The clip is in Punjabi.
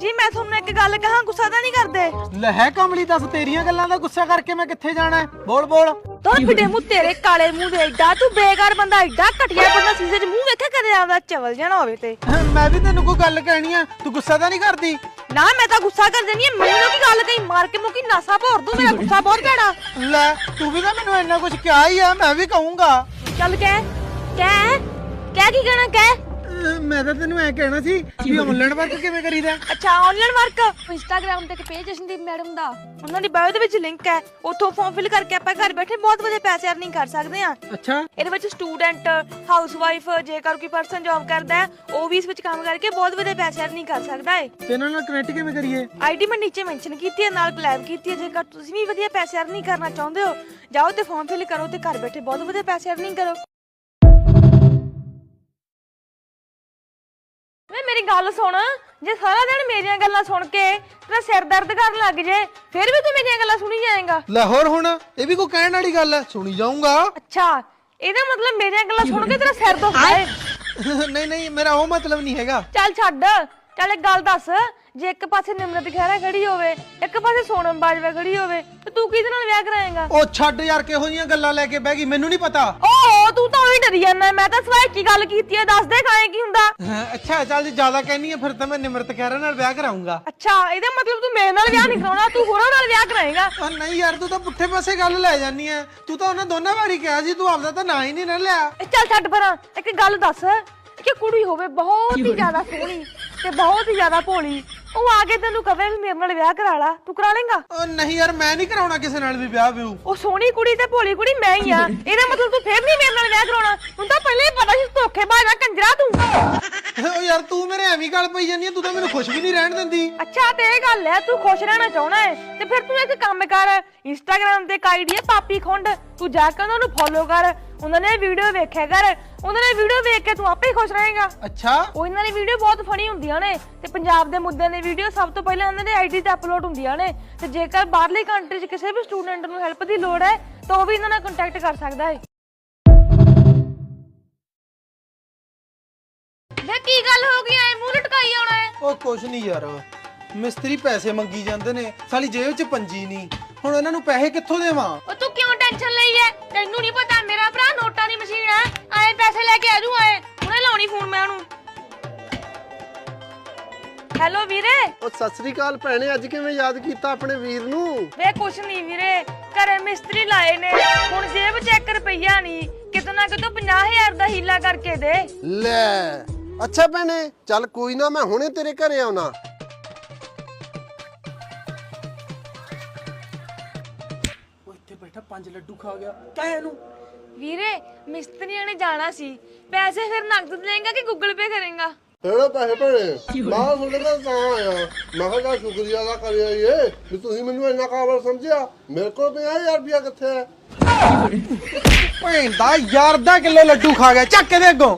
ਜੀ ਮੈਂ ਤੁਹਾਨੂੰ ਇੱਕ ਗੱਲ ਕਹਾਂ ਗੁੱਸਾ ਤਾਂ ਨਹੀਂ ਕਰਦੇ? ਲੈ ਹੈ ਕਮਲੀ ਦੱਸ ਤੇਰੀਆਂ ਗੱਲਾਂ ਦਾ ਗੁੱਸਾ ਕਰਕੇ ਮੈਂ ਕਿੱਥੇ ਜਾਣਾ? ਹੈ? ਬੋਲ ਬੋਲ। ਤੋ ਫਿੱਟੇ ਮੂੰਹ ਤੇਰੇ ਕਾਲੇ ਮੂੰਹ ਦੇ ਐਡਾ ਤੂੰ ਬੇਕਾਰ ਬੰਦਾ ਐਡਾ ਘਟਿਆ ਬੰਦਾ ਸੀਸੇ 'ਚ ਮੂੰਹ ਵੇਖਿਆ ਕਦੇ ਆਪਦਾ ਚਵਲ ਜਾਣਾ ਹੋਵੇ ਤੇ। ਮੈਂ ਵੀ ਤੈਨੂੰ ਕੋਈ ਗੱਲ ਕਹਿਣੀ ਆ ਤੂੰ ਗੁੱਸਾ ਤਾਂ ਨਹੀਂ ਕਰਦੀ? ਨਾ ਮੈਂ ਤਾਂ ਗੁੱਸਾ ਕਰ ਦਿੰਦੀ ਆ ਮੈਨੂੰ ਕੀ ਗੱਲ ਕਹੀ ਮਾਰ ਕੇ ਮੁਕੀ ਨਾਸਾ ਭੋਰ ਦੂੰ ਮੇਰਾ ਗੁੱਸਾ ਬਹੁਤ ਭੈੜਾ। ਲੈ ਤੂੰ ਵੀ ਤਾਂ ਮੈਨੂੰ ਇੰਨਾ ਕੁਝ ਕਿਹਾ ਹੀ ਆ ਮੈਂ ਵੀ ਕਹੂੰਗਾ। ਚੱਲ ਕਹਿ ਕਹਿ ਕਹਿ ਕੀ ਕਹਿਣਾ ਕਹਿ? ਅਹ ਮੈਂ ਤਾਂ ਤੈਨੂੰ ਐ ਕਹਿਣਾ ਸੀ ਵੀ ਆਨਲਾਈਨ ਵਰਕ ਕਿਵੇਂ ਕਰੀਦਾ? ਅੱਛਾ ਆਨਲਾਈਨ ਵਰਕ ਇੰਸਟਾਗ੍ਰam ਤੇ ਇੱਕ ਪੇਜ ਜਸ਼ਨਦੀਪ ਮੈਡਮ ਦਾ। ਉਹਨਾਂ ਦੀ ਬਾਇਓ ਦੇ ਵਿੱਚ ਲਿੰਕ ਹੈ। ਉੱਥੋਂ ਫਾਰਮ ਫਿਲ ਕਰਕੇ ਆਪਾਂ ਘਰ ਬੈਠੇ ਬਹੁਤ ਵਧੀਆ ਪੈਸੇ ਅਰਨਿੰਗ ਕਰ ਸਕਦੇ ਆ ਅੱਛਾ। ਇਹਦੇ ਵਿੱਚ ਸਟੂਡੈਂਟ ਹਾਊਸਵਾਈਫ ਜੇਕਰ ਕੋਈ ਪਰਸਨ ਜੌਬ ਕਰਦਾ ਹੈ ਉਹ ਵੀ ਇਸ ਵਿੱਚ ਕੰਮ ਕਰਕੇ ਬਹੁਤ ਵਧੀਆ ਪੈਸੇ ਅਰਨਿੰਗ ਕਰ ਸਕਦਾ ਹੈ। ਤੇ ਇਹਨਾਂ ਨਾਲ ਕਨੈਕਟ ਕਿਵੇਂ ਕਰੀਏ? ਆਈਡੀ ਮੈਂ ਨੀਚੇ ਮੈਂਸ਼ਨ ਕੀਤੀ ਹੈ ਨਾਲ ਕੋਲੈਬ ਕੀਤੀ ਹੈ। ਜੇਕਰ ਤੁਸੀਂ ਵੀ ਵਧੀਆ ਪੈਸੇ ਅਰਨਿੰਗ ਕਰਨਾ ਚਾਹੁੰਦੇ ਹੋ ਜਾਓ ਤੇ ਫਾਰਮ ਫਿਲ ਕਰੋ ਤੇ ਘਰ ਬੈਠੇ ਬਹੁਤ ਵਧੀਆ ਪੈਸੇ ਅਰਨਿੰਗ ਕਰੋ। ਵੇ ਮੇਰੀ ਗੱਲ ਸੁਣ ਜੇ ਸਾਰਾ ਦਿਨ ਮੇਰੀਆਂ ਗੱਲਾਂ ਸੁਣ ਕੇ ਤੇਰਾ ਸਿਰ ਦਰਦ ਕਰਨ ਲੱਗ ਜੇ ਫਿਰ ਵੀ ਤੂੰ ਮੇਰੀਆਂ ਗੱਲਾਂ ਸੁਣੀ ਜਾਏਗਾ। ਲਾਹੌਰ ਹੁਣ ਇਹ ਵੀ ਕੋਈ ਕਹਿਣ ਵਾਲੀ ਗੱਲ ਹੈ ਸੁਣੀ ਜਾਊਂਗਾ। ਅੱਛਾ ਇਹਦਾ ਮਤਲਬ ਮੇਰੀਆਂ ਗੱਲਾਂ ਸੁਣ ਕੇ ਤੇਰਾ ਸਿਰ ਦੁਖਦਾ ਹੈ ਨਹੀਂ ਨਹੀਂ ਮੇਰਾ ਉਹ ਮਤਲਬ ਨਹੀਂ ਹੈਗਾ। ਚੱਲ ਛੱਡ ਚੱਲ ਇੱਕ ਗੱਲ ਦੱਸ ਜੇ ਇੱਕ ਪਾਸੇ ਨਿਮਰਤ ਖਹਿਰਾ ਖੜੀ ਹੋਵੇ ਇੱਕ ਪਾਸੇ ਸੋਨਮ ਬਾਜਵਾ ਖੜੀ ਹੋਵੇ ਤੇ ਤੂੰ ਕਿਹਦੇ ਨਾਲ ਵਿਆਹ ਕਰਾਏਗਾ? ਉਹ ਛੱਡ ਯਾਰ ਕਿਹੋ ਜੀਆਂ ਗੱਲਾਂ ਲੈ ਕੇ ਬਹਿ ਗਈ ਮੈਨੂੰ ਨਹੀਂ ਪਤਾ। ਓਹ ਤੂੰ ਤਾਂ ਉਹੀ ਡਰੀ ਜਾਂਦਾ ਮੈਂ ਤਾਂ ਸਵਾਏ ਕੀ ਗੱਲ ਕੀਤੀ ਹੈ ਦੱਸ ਦੇ ਕਾਏ ਕੀ ਹੁੰਦਾ? ਹਾਂ, ਅੱਛਾ ਚੱਲ ਜੇ ਜ਼ਿਆਦਾ ਕਹਿਨੀ ਆ ਫਿਰ ਤਾਂ ਮੈਂ ਨਿਮਰਤ ਖਹਿਰਾ ਨਾਲ ਵਿਆਹ ਕਰਾਉਂਗਾ ਅੱਛਾ ਇਹਦਾ ਮਤਲਬ ਤੂੰ ਮੇਰੇ ਨਾਲ ਵਿਆਹ ਨਹੀਂ ਕਰਾਉਣਾ ਤੂੰ ਹੋਰਾਂ ਨਾਲ ਵਿਆਹ ਕਰਾਏਗਾ? ਉਹ ਨਹੀਂ ਯਾਰ ਤੂੰ ਤਾਂ ਪੁੱਠੇ ਪਾਸੇ ਗੱਲ ਲੈ ਜਾਨੀ ਐ ਤੂੰ ਤਾਂ ਉਹਨਾਂ ਦੋਨਾਂ ਵਾਰੀ ਕਿਹਾ ਸੀ ਤੂੰ ਆਪਦਾ ਤਾਂ ਨਾਂ ਹੀ ਨਹੀਂ ਨਾ ਲਿਆ। ਇਹ ਚੱਲ ਛੱਡ ਪਰਾਂ ਇੱਕ ਗੱਲ ਦੱਸ ਕਿ ਕੁੜੀ ਹੋਵੇ ਬਹੁਤ ਹੀ ਜ਼ਿਆਦਾ ਸੋਹਣੀ। ਤੇ ਬਹੁਤ ਹੀ ਜ਼ਿਆਦਾ ਭੋਲੀ। ਉਹ ਆ ਕੇ ਤੈਨੂੰ ਕਵੇ ਵੀ ਮੇਰੇ ਨਾਲ ਵਿਆਹ ਕਰਾ ਲਾ। ਤੂੰ ਕਰਾ ਲੇਗਾ? ਉਹ ਨਹੀਂ ਯਾਰ ਮੈਂ ਨਹੀਂ ਕਰਾਉਣਾ ਕਿਸੇ ਨਾਲ ਵੀ ਵਿਆਹ ਵਿਊ ਉਹ ਸੋਹਣੀ ਕੁੜੀ ਤੇ ਭੋਲੀ ਕੁੜੀ ਮੈਂ ਹੀ ਆ। ਇਹਦਾ ਮਤਲਬ ਤੂੰ ਫੇਰ ਨਹੀਂ ਮੇਰੇ ਨਾਲ ਵਿਆਹ ਕਰਾਉਣਾ। ਹੁਣ ਤਾਂ ਪਹਿਲਾਂ ਹੀ ਪਤਾ ਸੀ ਧੋਖੇਬਾਜ਼ ਆ ਕੰਜਰਾ ਤੂੰ। ਉਹ ਯਾਰ ਤੂੰ ਮੇਰੇ ਐਵੇਂ ਗੱਲ ਪਈ ਜਾਨੀ ਆ ਤੂੰ ਤਾਂ ਮੈਨੂੰ ਖੁਸ਼ ਵੀ ਨਹੀਂ ਰਹਿਣ ਦਿੰਦੀ। ਅੱਛਾ ਤੇ ਇਹ ਗੱਲ ਹੈ ਤੂੰ ਖੁਸ਼ ਰਹਿਣਾ ਚਾਹਣਾ ਹੈ ਤੇ ਫਿਰ ਤੂੰ ਇੱਕ ਕੰਮ ਕਰ ਇੰਸਟਾਗ੍ਰam ਤੇ ਇੱਕ ਆਈਡੀ ਹੈ ਪਾਪੀ ਖੁੰਡ। ਤੂੰ ਜਾ ਕੇ ਉਹਨਾਂ ਨੂੰ ਫੋਲੋ ਕਰ। ਉਹਨਾਂ ਨੇ ਵੀਡੀਓ ਵੇਖਿਆ ਕਰ। ਉਹਨਾਂ ਨੇ ਵੀਡੀਓ ਵੇਖ ਕੇ ਤੂੰ ਆਪੇ ਹੀ ਖੁਸ਼ ਰਹੇਗਾ। ਅੱਛਾ। ਉਹ ਇਹਨਾਂ ਦੀ ਵੀਡੀਓ ਬਹੁਤ ਫਨੀ ਹੁੰਦੀਆਂ ਨੇ। ਤੇ ਪੰਜਾਬ ਦੇ ਮੁੱਦਿਆਂ ਦੀ ਵੀਡੀਓ ਸਭ ਤੋਂ ਪਹਿਲਾਂ ਉਹਨਾਂ ਦੇ ਆਈਡੀ ਤੇ ਅਪਲੋਡ ਹੁੰਦੀਆਂ ਨੇ। ਤੇ ਜੇਕਰ ਬਾਹਰਲੀ ਕੰਟਰੀ 'ਚ ਕਿਸੇ ਵੀ ਸਟੂਡੈਂਟ ਨੂੰ ਹੈਲਪ ਦੀ ਲੋੜ ਹੈ ਤਾਂ ਉਹ ਵੀ ਇਹਨਾਂ ਨਾਲ ਕੰਟੈਕਟ ਕਰ ਸਕਦਾ ਹੈ। ਵੇ ਕੀ ਗੱਲ ਹੋ ਗਈ? ਐ ਮੂੰਹ ਲਟਕਾਈ ਆਉਣਾ ਹੈ। ਉਹ ਕੁਛ ਨਹੀਂ ਯਾਰ। ਮਿਸਤਰੀ ਪੈਸੇ ਮੰਗੀ ਜਾਂਦੇ ਨੇ। ਸਾਲੀ ਜੇਬ 'ਚ ਪੰਜੀ ਨਹੀਂ। ਹੁਣ ਇਹਨਾਂ ਨੂੰ ਪੈਸੇ ਕਿੱਥੋਂ ਦੇਵਾਂ? ਉਹ ਤੂੰ ਕਿਉਂ ਟੈਨਸ਼ਨ ਲਈ ਐ? ਤੈਨੂੰ ਨਹੀਂ ਪਤਾ ਮੇਰਾ ਭਰਾ ਨੋਟਾਂ ਦੀ ਮਸ਼ੀਨ ਐ। ਆਏ ਪੈਸੇ ਲੈ ਕੇ ਆ ਜੂ ਆਏ। ਹੁਣੇ ਲਾਉਣੀ ਫੋਨ ਮੈਂ ਉਹਨੂੰ। ਹੈਲੋ ਵੀਰੇ। ਉਹ ਸਤਿ ਸ੍ਰੀ ਅਕਾਲ ਭੈਣੇ ਅੱਜ ਕਿਵੇਂ ਯਾਦ ਕੀਤਾ ਆਪਣੇ ਵੀਰ ਨੂੰ? ਵੇ ਕੁਛ ਨਹੀਂ ਵੀਰੇ ਘਰੇ ਮਿਸਤਰੀ ਲਾਏ ਨੇ। ਹੁਣ ਜੇਬ 'ਚ 1 ਰੁਪਈਆ ਨਹੀਂ ਕਿਤੋਂ ਨਾ ਕਿਤੋਂ 50000 ਦਾ ਹੀਲਾ ਕਰਕੇ ਦੇ। ਲੈ ਅੱਛਾ ਭੈਣੇ ਚੱਲ ਕੋਈ ਨਾ ਮੈਂ ਹੁਣੇ ਤੇਰੇ ਘਰੇ ਆਉਣਾ। ਬੈਠਾ ਪੰਜ ਲੱਡੂ ਖਾ ਗਿਆ। ਕਹਿ ਇਹਨੂੰ। ਵੀਰੇ ਮਿਸਤਰੀਆਂ ਨੇ ਜਾਣਾ ਸੀ। ਪੈਸੇ ਫਿਰ ਨਕਦ ਦੇਂਗਾ ਕਿ ਗੂਗਲ ਪੇ ਕਰੇਗਾ? ਤੇਰੇ ਪੈਸੇ ਭੈਣੇ ਮੈਂ ਤੁਹਾਡੇ ਕੋਲ ਤਾਂ ਆਇਆ। ਮੈਂ ਕਿਹਾ ਚੱਲ ਸ਼ੁਕਰੀਆ ਦਾ ਕਰਿਆ ਇਹ ਵੀ ਤੁਸੀਂ ਮੈਨੂੰ ਇੰਨਾ ਕਾਬਲ ਸਮਝਿਆ। ਮੇਰੇ ਕੋਲ 50000 ਰੁਪਇਆ ਕਿੱਥੇ ਹੈ? ਭੈਣ ਦਾ ਯਾਰ ਦਾ ਕਿਲੋ ਲੱਡੂ ਖਾ ਗਿਆ। ਚੱਕ ਇਹਦੇ ਅੱਗੋਂ।